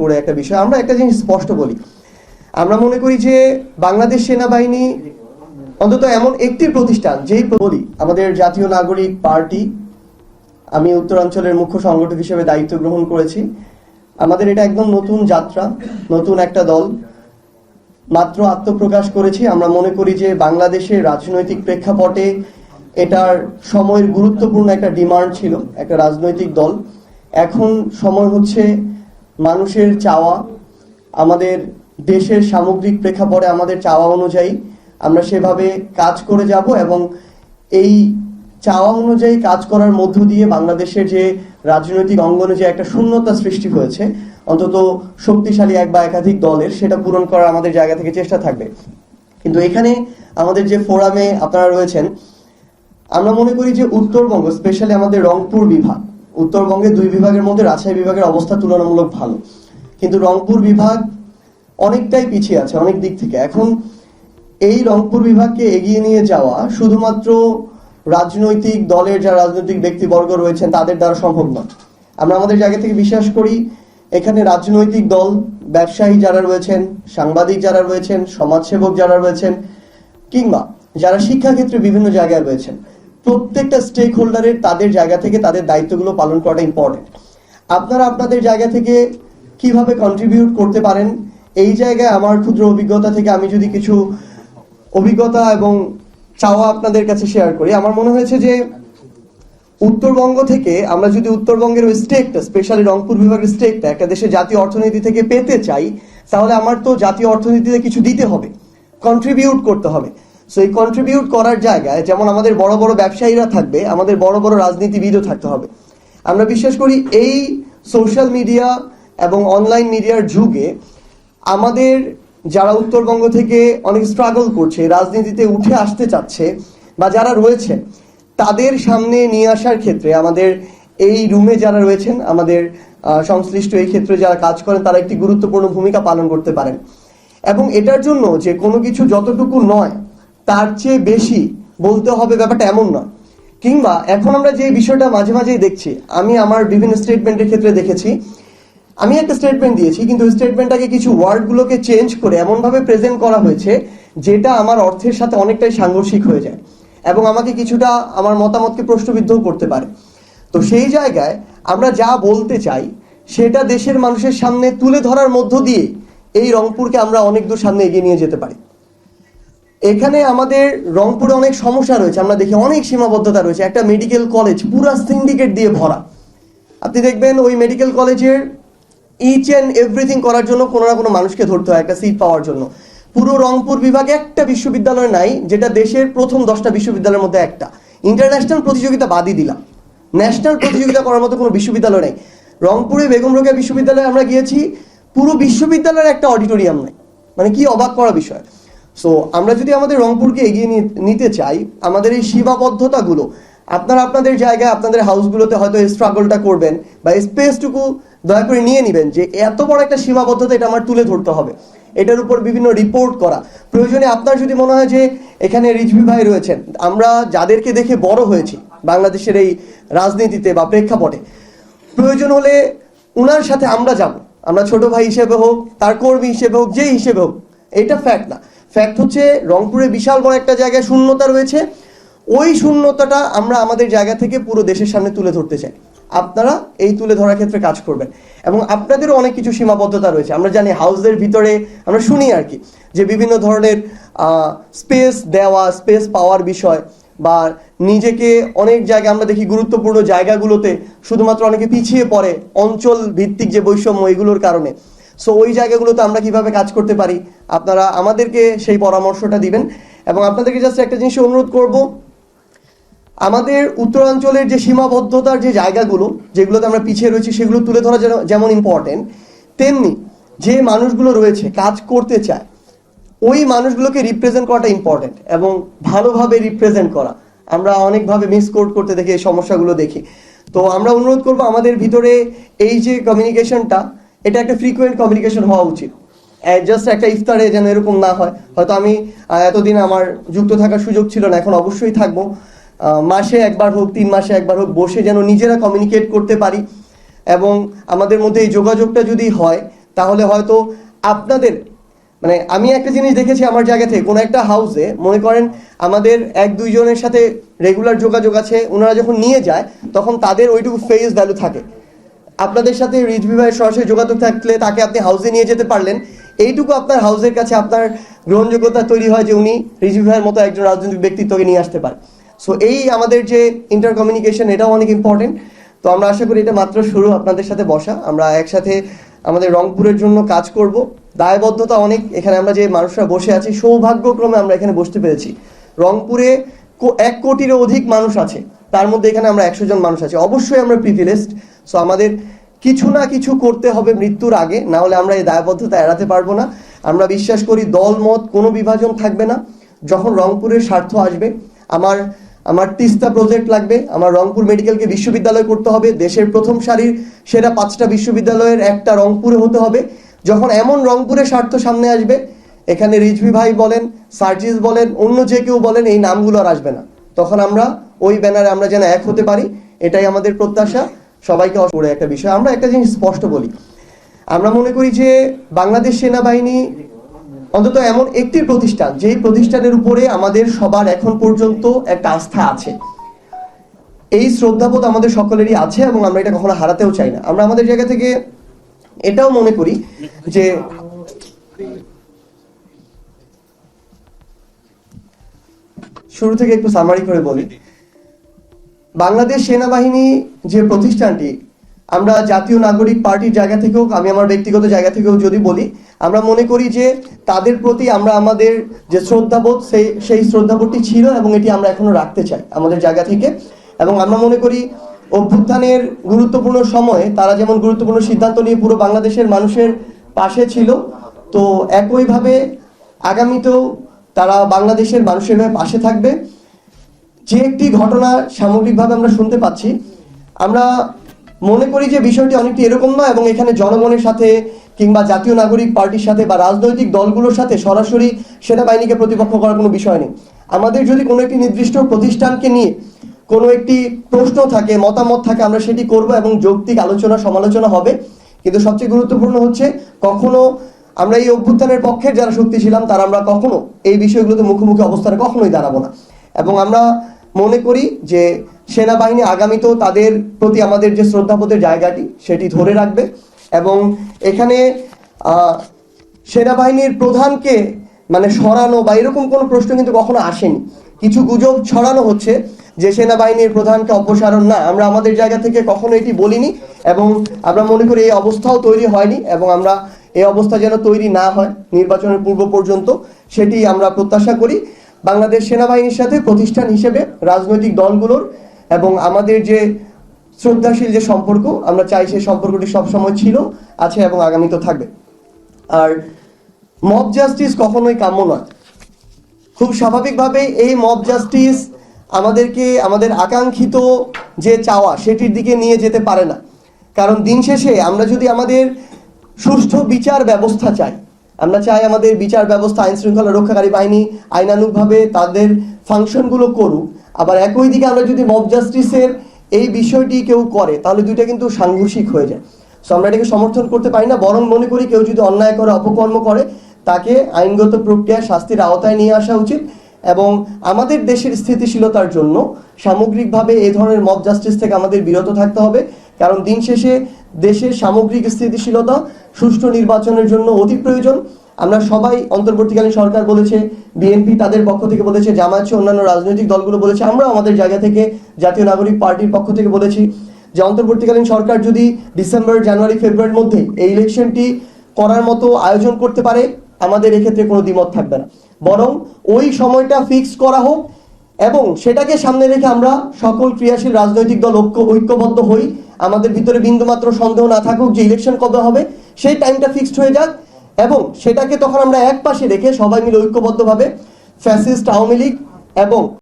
করে একটা বিষয়। আমরা একটা জিনিস স্পষ্ট বলি। আমরা মনে করি যে বাংলাদেশ সেনাবাহিনী অন্তত এমন একটি প্রতিষ্ঠান, যেই বলি, আমাদের জাতীয় নাগরিক পার্টি, আমি উত্তরাঞ্চলের মুখ্য সংগঠক হিসেবে দায়িত্ব গ্রহণ করেছি। আমাদের এটা একদম নতুন যাত্রা, নতুন একটা দল। মাত্র আত্মপ্রকাশ করেছি। আমরা মনে করি যে বাংলাদেশের রাজনৈতিক প্রেক্ষাপটে এটার সময়ের গুরুত্বপূর্ণ একটা ডিমান্ড ছিল, একটা রাজনৈতিক দল। এখন সময় হচ্ছে মানুষের চাওয়া, আমাদের দেশের সামগ্রিক প্রেক্ষাপটে আমাদের চাওয়া অনুযায়ী আমরা সেভাবে কাজ করে যাব এবং এই চাওয়া অনুযায়ী কাজ করার মধ্য দিয়ে বাংলাদেশের যে রাজনৈতিক অঙ্গনে যে একটা শূন্যতা সৃষ্টি হয়েছে, অন্তত শক্তিশালী এক বা একাধিক দলের, সেটা পূরণ করার আমাদের জায়গা থেকে চেষ্টা থাকবে। কিন্তু এখানে আমাদের যে ফোরামে আপনারা রয়েছেন, আমরা মনে করি যে উত্তরবঙ্গ, স্পেশালি আমাদের রংপুর বিভাগ উত্তরবঙ্গের দুই বিভাগের মধ্যে রাজশাহী বিভাগের অবস্থা তুলনামূলক ভালো। কিন্তু রংপুর বিভাগ অনেকটাই পিছিয়ে আছে, অনেক দিক থেকে। এখন এই রংপুর বিভাগকে এগিয়ে নিয়ে যাওয়া শুধুমাত্র রাজনৈতিক দলের যারা রাজনৈতিক ব্যক্তিবর্গ রয়েছেন, তাদের দ্বারা সম্ভব নয়। আমরা আমাদের জায়গা থেকে বিশ্বাস করি, এখানে রাজনৈতিক দল, ব্যবসায়ী যারা রয়েছেন, সাংবাদিক যারা রয়েছেন, সমাজসেবক যারা রয়েছেন, কিংবা যারা শিক্ষাক্ষেত্রে বিভিন্ন জায়গায় রয়েছেন প্রত্যেকটা স্টেক হোল্ডারের তাদের জায়গা থেকে তাদের দায়িত্বগুলো পালন করাটা ইম্পর্টেন্ট আপনারা আপনাদের জায়গা থেকে কীভাবে কন্ট্রিবিউট করতে পারেন? এই জায়গায় আমার ক্ষুদ্র অভিজ্ঞতা থেকে আমি যদি কিছু অভিজ্ঞতা এবং চাওয়া আপনাদের কাছে শেয়ার করি, আমার মনে হয়েছে যে উত্তরবঙ্গ থেকে আমরা যদি উত্তরবঙ্গের ওই স্টেকটা স্পেশালি রংপুর বিভাগের স্টেকটা একটা দেশের জাতীয় অর্থনীতি থেকে পেতে চাই, তাহলে আমার তো জাতীয় অর্থনীতিতে কিছু দিতে হবে কন্ট্রিবিউট করতে হবে। সো এই কন্ট্রিবিউট করার জায়গায়, যেমন আমাদের বড় বড় ব্যবসায়ীরা থাকবে, আমাদের বড় বড় রাজনীতিবিদও থাকতে হবে। আমরা বিশ্বাস করি এই সোশ্যাল মিডিয়া এবং অনলাইন মিডিয়ার যুগে আমাদের যারা উত্তরবঙ্গ থেকে অনেক স্ট্রাগল করছে, রাজনীতিতে উঠে আসতে চাচ্ছে বা যারা রয়েছে, তাদের সামনে নিয়ে আসার ক্ষেত্রে আমাদের এই রুমে যারা রয়েছেন, আমাদের সংশ্লিষ্ট এই ক্ষেত্রে যারা কাজ করেন, তারা একটি গুরুত্বপূর্ণ ভূমিকা পালন করতে পারেন। এবং এটার জন্য যে কোনো কিছু যতটুকু নয় তার চেয়ে বেশি বলতে হবে ব্যাপারটা এমন না। কিংবা এখন আমরা যে বিষয়টা মাঝে মাঝেই দেখছি, আমি আমার বিভিন্ন স্টেটমেন্টের ক্ষেত্রে দেখেছি। আমি একটা স্টেটমেন্ট দিয়েছি, কিন্তু স্টেটমেন্টটাকে কিছু ওয়ার্ডগুলোকে চেঞ্জ করে এমনভাবে প্রেজেন্ট করা হয়েছে, যেটা আমার অর্থের সাথে অনেকটাই সাংঘর্ষিক হয়ে যায় এবং আমাকে কিছুটা আমার মতামতকে প্রশ্নবিদ্ধও করতে পারে। তো সেই জায়গায় আমরা যা বলতে চাই, সেটা দেশের মানুষের সামনে তুলে ধরার মধ্য দিয়ে এই রংপুরকে আমরা অনেক দূর সামনে এগিয়ে নিয়ে যেতে পারি। এখানে আমাদের রংপুরে অনেক সমস্যা রয়েছে। আমরা দেখি অনেক সীমাবদ্ধতা রয়েছে। একটা মেডিকেল কলেজ পুরা সিন্ডিকেট দিয়ে ভরা। আপনি দেখবেন ওই মেডিকেল কলেজের ইচ অ্যান্ড এভরিথিং করার জন্য কোনো না কোনো মানুষকে ধরতে হয়, একটা সিট পাওয়ার জন্য। পুরো রংপুর বিভাগে একটা বিশ্ববিদ্যালয় নাই, যেটা দেশের প্রথম দশটা বিশ্ববিদ্যালয়ের মধ্যে একটা। ইন্টারন্যাশনাল প্রতিযোগিতা বাদই দিলাম। ন্যাশনাল প্রতিযোগিতা করার মতো কোনো বিশ্ববিদ্যালয় নেই। রংপুরে বেগম রোকেয়া বিশ্ববিদ্যালয়ে আমরা গিয়েছি, পুরো বিশ্ববিদ্যালয়ের একটা অডিটোরিয়াম নাই। মানে কি অবাক করা বিষয়। সো আমরা যদি আমাদের রংপুরকে এগিয়ে নিতে চাই, আমাদের এই সীমাবদ্ধতাগুলো, আপনারা আপনাদের জায়গায়, আপনাদের হাউসগুলোতে হয়তো এই স্ট্রাগলটা করবেন বা স্পেসটুকু দয়া করে নিয়ে নেবেন যে এত বড় একটা সীমাবদ্ধতা এটা আমার তুলে ধরতে হবে। এটার উপর বিভিন্ন রিপোর্ট করা। প্রয়োজনে আপনার যদি মনে হয় যে এখানে রিজভি ভাই রয়েছেন, আমরা যাদেরকে দেখে বড় হয়েছি বাংলাদেশের এই রাজনীতিতে বা প্রেক্ষাপটে, প্রয়োজন হলে উনার সাথে আমরা যাব। আমরা ছোট ভাই হিসেবে হোক, তার কর্মী হিসেবে হোক যে হিসেবে হোক, এটা ফ্যাক্ট না। ফ্যাক্ট হচ্ছে, রংপুরে বিশাল বড় একটা জায়গায় শূন্যতা রয়েছে। ওই শূন্যতাটা আমরা আমাদের জায়গা থেকে পুরো দেশের সামনে তুলে ধরতে চাই। আপনারা এই তুলে ধরার ক্ষেত্রে কাজ করবেন। এবং আপনাদেরও অনেক কিছু সীমাবদ্ধতা রয়েছে। আমরা জানি হাউসের ভিতরে আমরা শুনি আর কি, যে বিভিন্ন ধরনের স্পেস দেওয়া স্পেস পাওয়ার বিষয়, বা নিজেকে অনেক জায়গায় আমরা দেখি গুরুত্বপূর্ণ জায়গাগুলোতে শুধুমাত্র অনেকে পিছিয়ে পড়ে, অঞ্চল ভিত্তিক যে বৈষম্য এগুলোর কারণে। সো ওই জায়গাগুলোতে আমরা কীভাবে কাজ করতে পারি? আপনারা আমাদেরকে সেই পরামর্শটা দিবেন। এবং আপনাদেরকে জাস্ট একটা জিনিস অনুরোধ করব। আমাদের উত্তরাঞ্চলের যে সীমাবদ্ধতার যে জায়গাগুলো, যেগুলোতে আমরা পিছিয়ে রয়েছি, সেগুলো তুলে ধরা যেমন ইম্পর্টেন্ট তেমনি যে মানুষগুলো রয়েছে, কাজ করতে চায়, ওই মানুষগুলোকে রিপ্রেজেন্ট করাটা ইম্পর্টেন্ট এবং ভালোভাবে রিপ্রেজেন্ট করা। আমরা অনেকভাবে মিসকোড করতে দেখি, এই সমস্যাগুলো দেখি। তো আমরা অনুরোধ করব, আমাদের ভিতরে এই যে কমিউনিকেশনটা এটা একটা ফ্রিকোয়েন্ট কমিউনিকেশন হওয়া উচিত। জাস্ট একটা ইফতারে যেন এরকম না হয়। হয়তো আমি এতদিন আমার যুক্ত থাকার সুযোগ ছিল না, এখন অবশ্যই থাকব। মাসে একবার হোক, তিন মাসে একবার হোক, বসে যেন নিজেরা কমিউনিকেট করতে পারি। এবং আমাদের মধ্যে এই যোগাযোগটা যদি হয়, তাহলে হয়তো আপনাদের মানে আমি একটা জিনিস দেখেছি আমার জায়গা থেকে, কোনো একটা হাউসে মনে করেন আমাদের এক দুইজনের সাথে রেগুলার যোগাযোগ আছে, ওনারা যখন নিয়ে যায়, তখন তাদের ওইটুকু ফেস ভ্যালু থাকে। আপনাদের সাথে রিজভি ভাইয়ের সরাসরি যোগাযোগ থাকলে তাকে আপনি হাউসে নিয়ে যেতে পারলেন। এইটুকু আপনার হাউসের কাছে আপনার গ্রহণযোগ্যতা তৈরি হয় যে উনি রিজভি ভাইয়ের মতো একজন রাজনৈতিক ব্যক্তিত্বকে নিয়ে আসতে পারে। সো এই আমাদের যে ইন্টার কমিউনিকেশন এটাও অনেক ইম্পর্টেন্ট তো আমরা আশা করি এটা মাত্র শুরু আপনাদের সাথে বসা। আমরা একসাথে আমাদের রংপুরের জন্য কাজ করব। দায়বদ্ধতা অনেক। এখানে আমরা যে মানুষরা বসে আছি, সৌভাগ্যক্রমে আমরা এখানে বসতে পেরেছি। রংপুরে এক কোটিরও অধিক মানুষ আছে। তার মধ্যে এখানে আমরা একশো জন মানুষ আছি। অবশ্যই আমরা প্রিভিলেজড সো আমাদের কিছু না কিছু করতে হবে মৃত্যুর আগে। না হলে আমরা এই দায়বদ্ধতা এড়াতে পারব না। আমরা বিশ্বাস করি দল, মত, কোনো বিভাজন থাকবে না। যখন রংপুরের স্বার্থ আসবে, আমার আমার তিস্তা প্রজেক্ট লাগবে। আমার রংপুর মেডিকেলকে বিশ্ববিদ্যালয় করতে হবে। দেশের প্রথম সারির সেরা পাঁচটা বিশ্ববিদ্যালয়ের একটা রংপুরে হতে হবে। যখন এমন রংপুরের স্বার্থ সামনে আসবে, এখানে রিজভি ভাই বলেন, সার্জিস বলেন, অন্য যে কেউ বলেন, এই নামগুলো আর আসবে না। তখন আমরা ওই ব্যানারে আমরা যেন এক হতে পারি, এটাই আমাদের প্রত্যাশা। সবাইকে অসুরে একটা বিষয়। আমরা একটা জিনিস স্পষ্ট বলি। আমরা মনে করি যে বাংলাদেশ সেনাবাহিনী অন্তত এমন একটি প্রতিষ্ঠান, যেই প্রতিষ্ঠানের উপরে আমাদের সবার এখন পর্যন্ত একটা আস্থা আছে। এই শ্রদ্ধাবোধ আমাদের সকলেরই আছে এবং আমরা এটা কখনো হারাতেও চাই না। আমরা আমাদের জায়গা থেকে এটাও মনে করি যে শুরু থেকে একটু সামারি করে বলি। বাংলাদেশ সেনাবাহিনী যে প্রতিষ্ঠানটি, আমরা জাতীয় নাগরিক পার্টির জায়গা থেকেও, আমি আমার ব্যক্তিগত জায়গা থেকেও যদি বলি, আমরা মনে করি যে তাদের প্রতি আমরা আমাদের যে শ্রদ্ধাবোধ, সেই সেই শ্রদ্ধাবোধটি ছিল এবং এটি আমরা এখনও রাখতে চাই আমাদের জায়গা থেকে। এবং আমরা মনে করি অভ্যুত্থানের গুরুত্বপূর্ণ সময়ে তারা যেমন গুরুত্বপূর্ণ সিদ্ধান্ত নিয়ে পুরো বাংলাদেশের মানুষের পাশে ছিল, তো একইভাবে আগামীতেও তারা বাংলাদেশের মানুষের হয়ে পাশে থাকবে। যে একটি ঘটনা সামগ্রিকভাবে আমরা শুনতে পাচ্ছি, আমরা মনে করি যে বিষয়টি অনেকটি এরকম নয় এবং এখানে জনগণের সাথে কিংবা জাতীয় নাগরিক পার্টির সাথে বা রাজনৈতিক দলগুলোর সাথে সরাসরি সেনাবাহিনীকে প্রতিপক্ষ করার কোনো বিষয় নেই। আমাদের যদি কোনো একটি নির্দিষ্ট প্রতিষ্ঠানকে নিয়ে কোনো একটি প্রশ্ন থাকে, মতামত থাকে, আমরা সেটি করব এবং যৌক্তিক আলোচনা সমালোচনা হবে। কিন্তু সবচেয়ে গুরুত্বপূর্ণ হচ্ছে, কখনো আমরা এই অভ্যুত্থানের পক্ষের যারা শক্তি ছিলাম, তারা আমরা কখনো এই বিষয়গুলোতে মুখোমুখি অবস্থানে কখনোই দাঁড়াবো না। এবং আমরা মনে করি যে সেনাবাহিনী আগামীতেও তাদের প্রতি আমাদের যে শ্রদ্ধাবোধের জায়গাটি, সেটি ধরে রাখবে এবং এখানে সেনাবাহিনীর প্রধানকে মানে সরানো বা এরকম কোনো প্রশ্ন কিন্তু কখনো আসেনি। কিছু গুজব ছড়ানো হচ্ছে যে সেনাবাহিনীর প্রধানকে অপসারণ না, আমরা আমাদের জায়গা থেকে কখনো এটি বলিনি এবং আমরা মনে করি এই অবস্থাও তৈরি হয়নি এবং আমরা এই অবস্থা যেন তৈরি না হয় নির্বাচনের পূর্ব পর্যন্ত সেটি আমরা প্রত্যাশা করি। বাংলাদেশ সেনাবাহিনীর সাথে প্রতিষ্ঠান হিসেবে রাজনৈতিক দলগুলোর এবং আমাদের যে শ্রদ্ধাশীল যে সম্পর্ক, আমরা চাই সেই সম্পর্কটি সবসময় ছিল, আছে এবং আগামীতেও থাকবে। আর মব জাস্টিস কখনোই কাম্য নয়। খুব স্বাভাবিকভাবে এই মব জাস্টিস আমাদেরকে, আমাদের আকাঙ্ক্ষিত যে চাওয়া, সেটির দিকে নিয়ে যেতে পারে না। কারণ দিন শেষে আমরা যদি আমাদের সুষ্ঠু বিচার ব্যবস্থা চাই। আমরা চাই আমাদের বিচার ব্যবস্থা আইন শৃঙ্খলা রক্ষাকারী বাহিনী আইনানুগভাবে তাদের ফাংশনগুলো করুক। আবার একই দিকে আমরা যদি মব জাস্টিসের এই বিষয়টি কেউ করে, তাহলে দুইটা কিন্তু সাংঘর্ষিক হয়ে যায়। সো আমরা এটাকে সমর্থন করতে পারি না, বরং মনে করি কেউ যদি অন্যায় করে, অপকর্ম করে, তাকে আইনগত প্রক্রিয়া শাস্তির আওতায় নিয়ে আসা উচিত এবং আমাদের দেশের স্থিতিশীলতার জন্য সামগ্রিকভাবে এই ধরনের মব জাস্টিস থেকে আমাদের বিরত থাকতে হবে। কারণ দিন শেষে দেশের সামগ্রিক স্থিতিশীলতা সুষ্ঠু নির্বাচনের জন্য অতি প্রয়োজন। আমরা সবাই অন্তর্বর্তীকালীন সরকার বলেছে, বিএনপি তাদের পক্ষ থেকে বলেছে, জামায়াত অন্যান্য রাজনৈতিক দলগুলো বলেছে আমরা আমাদের জায়গা থেকে জাতীয় নাগরিক পার্টির পক্ষ থেকে বলেছি যে অন্তর্বর্তীকালীন সরকার যদি ডিসেম্বর, জানুয়ারি, ফেব্রুয়ারির মধ্যে এই ইলেকশনটি করার মতো আয়োজন করতে পারে, আমাদের এক্ষেত্রে কোনো দ্বিমত থাকবে না। বরং ওই সময়টা ফিক্স করা হোক এবং সেটাকে সামনে রেখে আমরা সকল ক্রিয়াশীল রাজনৈতিক দল ঐক্য, ঐক্যবদ্ধ হই। আমাদের ভিতরে বিন্দুমাত্র সন্দেহ না থাকুক যে ইলেকশন কবে হবে, সেই টাইমটা ফিক্সড হয়ে যাক এবং সেটাকে তখন আমরা এক পাশে রেখে সবাই মিলে ঐক্যবদ্ধভাবে ফ্যাসিস্ট আওয়ামী লীগ এবং